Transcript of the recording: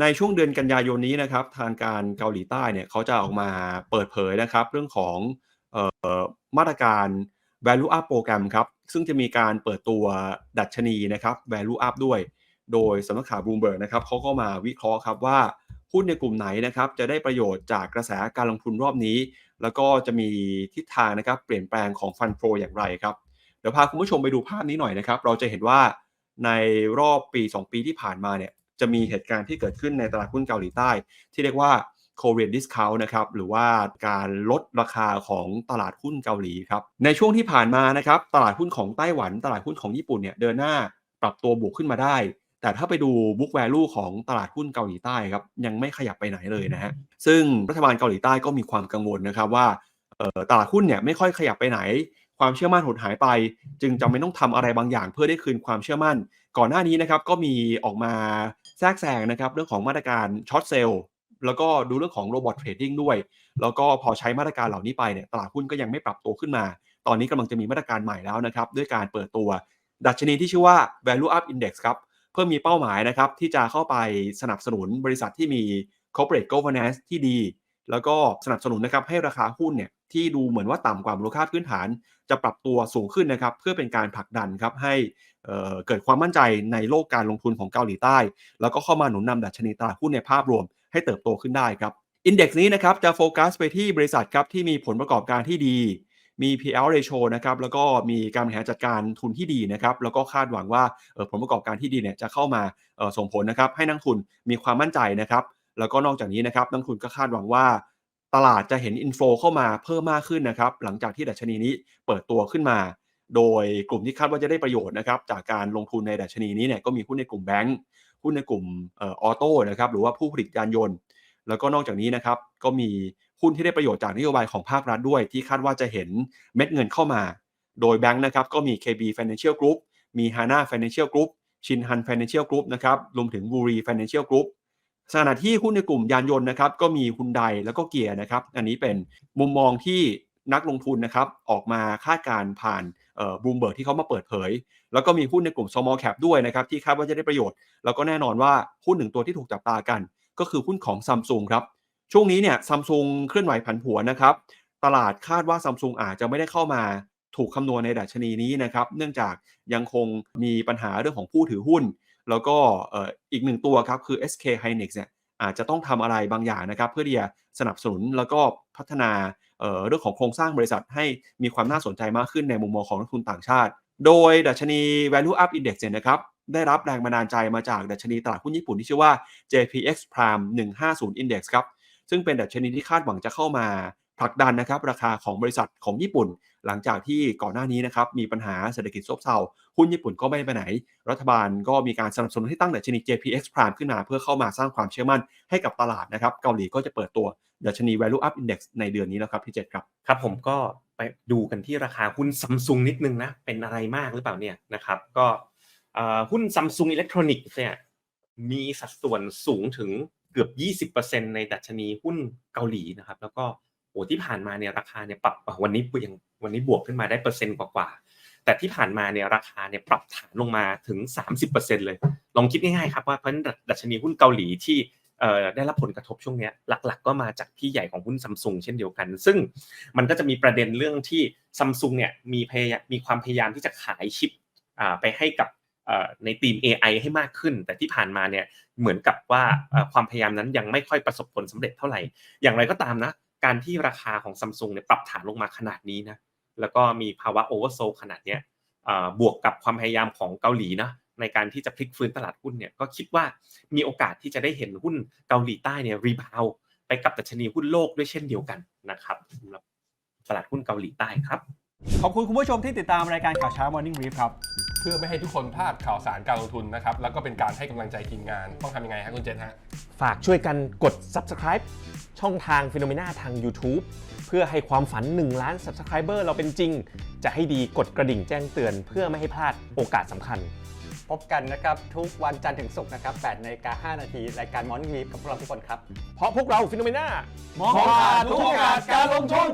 ในช่วงเดือนกันยายนนี้นะครับ ทางการเกาหลีใต้เนี่ยเขาจะออกมาเปิดเผยนะครับ เรื่องของออมาตรการ value up โปรแกรมครับ ซึ่งจะมีการเปิดตัวดัชนีนะครับ value up ด้วย โดยสำนักข่าวบ o ูมเบิร์กนะครับเขาก็มาวิเคราะห์ครับว่าหุ้นในกลุ่มไหนนะครับ จะได้ประโยชน์จากกระแสการลงทุนรอบนี้ แล้วก็จะมีทิศทางนะครับ เปลี่ยนแปลงของฟันโฟอย่างไรครับเดี๋ยวพาคุณผู้ชมไปดูภาพนี้หน่อยนะครับ เราจะเห็นว่าในรอบปี 2 ปีที่ผ่านมาเนี่ย จะมีเหตุการณ์ที่เกิดขึ้นในตลาดหุ้นเกาหลีใต้ ที่เรียกว่า Korean Discount นะครับหรือว่าการลดราคาของตลาดหุ้นเกาหลีครับในช่วงที่ผ่านมานะครับตลาดหุ้นของไต้หวัน ตลาดหุ้นของญี่ปุ่นเนี่ยเดินหน้าปรับตัวบวกขึ้นมาได้ แต่ถ้าไปดู book value ของตลาดหุ้นเกาหลีใต้ครับยังไม่ขยับไปไหนเลยนะฮะซึ่งรัฐบาลเกาหลีใต้ก็มีความกังวลนะครับว่าตลาดหุ้นเนี่ยไม่ค่อยขยับไปไหน ความเชื่อมั่นหดหายไป จึงจำเป็นต้องทำอะไรบางอย่างเพื่อได้คืนความเชื่อมั่น ก่อนหน้านี้นะครับก็มีออกมา แทรกแซงนะครับเรื่องของมาตรการช็อตเซลล์แล้วก็ดูเรื่องของโรบอทเทรดดิ้งด้วย แล้วก็พอใช้มาตรการเหล่านี้ไปเนี่ยตลาดหุ้นก็ยังไม่ปรับตัวขึ้นมา ตอนนี้กำลังจะมีมาตรการใหม่แล้วนะครับ ด้วยการเปิดตัว ดัชนีที่ชื่อว่า value up index ครับ เพื่อมีเป้าหมายนะครับ ที่จะเข้าไปสนับสนุนบริษัทที่มี corporate governance ที่ดี แล้วก็สนับสนุนนะครับให้ราคาหุ้นเนี่ย ที่ดูเหมือนว่าต่ำกว่ามูลค่าพื้นฐาน จะปรับตัวสูงขึ้นนะครับ เพื่อเป็นการผลักดันครับให้เเกิดความมั่นใจในโลกการลงทุนของเกาหลีใต้ แล้วก็เข้ามาหนุนนำดัชนีตลาดหุ้นในภาพรวมให้เติบโตขึ้นได้ครับอินเด็กซ์นี้นะครับจะโฟกัสไปที่บริษัทครับที่มีผลประกอบการที่ดี มี PL ratio นะครับแล้วก็มีการบริหารจัดการทุนที่ดีนะครับแล้วก็คาดหวังว่าผลประกอบการที่ดีเนี่ยจะเข้ามาส่งผลนะครับให้นักทุนมีความมั่นใจนะครับแล้วก็นอกจากนี้นะครับนักทุนก็คาดหวังว่า ตลาดจะเห็นอินโฟเข้ามาเพิ่มมากขึ้นนะครับ หลังจากที่ดัชนีนี้เปิดตัวขึ้นมา โดยกลุ่มที่คาดว่าจะได้ประโยชน์นะครับ จากการลงทุนในดัชนีนี้เนี่ยก็มีหุ้นในกลุ่มแบงก์หุ้นในกลุ่มเออโต้นะครับหรือว่าผู้ผลิตยานยนต์ แล้วก็นอกจากนี้นะครับก็มีหุ้นที่ได้ประโยชน์จากนโยบายของภาครัฐด้วย ที่คาดว่าจะเห็นเม็ดเงินเข้ามา โดยแบงก์นะครับก็มี KB Financial Group มี Hana Financial Group ชินฮัน Financial Group นะครับรวมถึง w u r i Financial Group ขณะที่หุ้นในกลุ่มยานยนต์นะครับก็มีฮุนไดแล้วก็เกียร์นะครับ อันนี้เป็นมุมมองที่นักลงทุนนะครับออกมาคาดการณ์ผ่านบูมเบิร์กที่เขามาเปิดเผย แล้วก็มีหุ้นในกลุ่ม small cap ด้วยนะครับที่คาดว่าจะได้ประโยชน์ แล้วก็แน่นอนว่าหุ้นหนึ่งตัวที่ถูกจับตากัน ก็คือหุ้นของซัมซุงครับช่วงนี้เนี่ยซัมซุงเคลื่อนไหวผันผวนนะครับตลาดคาดว่าซัมซุงอาจจะไม่ได้เข้ามาถูกคำนวณในดัชนีนี้นะครับเนื่องจากยังคงมีปัญหาเรื่องของผู้ถือหุ้น แล้วก็อีกหนึ่งตัวครับคือ SK Hynix เนี่ยอาจจะต้องทำอะไรบางอย่างนะครับ เพื่อที่จะสนับสนุนแล้วก็พัฒนาเเรื่องของโครงสร้างบริษัทให้มีความน่าสนใจมากขึ้นในมุมมองของนักทุนต่างชาติ โดยดัชนี Value Up Index เนี่ยนะครับได้รับแรงบันดาลใจมาจากดัชนีตลาดหุ้นญี่ปุ่นที่ชื่อว่า JPX Prime 150 Index ครับ ซึ่งเป็นดัชนีที่คาดหวังจะเข้ามา ผลักดันนะครับราคาของบริษัทของญี่ปุ่น หลังจากที่ก่อนหน้านี้นะครับมีปัญหาเศรษฐกิจซบเซาหุ้นญี่ปุ่นก็ไม่ไปไหน รัฐบาลก็มีการสนับสนุนให้ตั้งดัชนี JPX Prime ขึ้นมาเพื่อเข้ามาสร้างความเชื่อมั่นให้กับตลาดนะครับเกาหลีก็จะเปิดตัวดัชนี Value Up Index ในเดือนนี้แล้วครับพี่เจษครับครับ ผมก็ไปดูกันที่ราคาหุ้นซัมซุงนิดนึงนะเป็นอะไรมากหรือเปล่าเนี่ยนะครับก็หุ้นซัมซุงอิเล็กทรอนิกส์เนี่ยมีสัดส่วนสูงถึงเกือบ 20%ในดัชนีหุ้นเกาหลีนะครับแล้วก็ โอ้ที่ผ่านมาเนี่ยราคาเนี่ยปรับวันนี้ยังวันนี้บวกขึ้นมาได้เปอร์เซ็นต์กว่าๆแต่ที่ผ่านมาเนี่ยราคาเนี่ยปรับฐานลงมาถึง 30%เลย ลองคิดง่ายๆครับว่าเพราะฉะนั้นดัชนีหุ้นเกาหลีที่เอ่อได้รับผลกระทบช่วงเนี้ยหลักๆ ก็มาจากพี่ใหญ่ของหุ้นซัมซุงเช่นเดียวกัน ซึ่งมันก็จะมีประเด็นเรื่องที่ซัมซุงเนี่ยมีพยายามมีความพยายามที่จะขายชิปอ่าไปให้กับเอ่อในทีม AI ให้มากขึ้น แต่ที่ผ่านมาเนี่ยเหมือนกับว่าความพยายามนั้นยังไม่ค่อยประสบผลสำเร็จเท่าไหร่ อย่างไรก็ตามนะ การที่ราคาของซัมซุงเนี่ยปรับฐานลงมาขนาดนี้นะแล้วก็มีภาวะโอเวอร์โซขนาดเนี้ยอ่าบวกกับความพยายามของเกาหลีนะในการที่จะพลิกฟื้นตลาดหุ้นเนี่ยก็คิดว่ามีโอกาสที่จะได้เห็นหุ้นเกาหลีใต้เนี่ยรีบาวไปกับดัชนีหุ้นโลกด้วยเช่นเดียวกันนะครับสำหรับตลาดหุ้นเกาหลีใต้ครับ ขอบคุณคุณผู้ชมที่ติดตามรายการข่าวเช้า Morning Brief ครับ เพื่อไม่ให้ทุกคนพลาดข่าวสารการลงทุนนะครับ แล้วก็เป็นการให้กำลังใจทีมงาน ต้องทำยังไงฮะคุณเจษฮะ ฝากช่วยกันกด subscribe ช่องทาง p h e n o m e n a ทาง YouTube เพื่อให้ความฝัน 1 ล้าน subscriber เราเป็นจริง จะให้ดีกดกระดิ่งแจ้งเตือน เพื่อไม่ให้พลาดโอกาสสำคัญ พบกันนะครับทุกวันจันทร์ถึงศุกร์นะครับ8นาฬิกา5นาทีรายการ Morning Brief กับพวกเราทุกคนครับ เพราะพวกเราฟิโนเมนามองขาดทุกโอกาสการลงทุน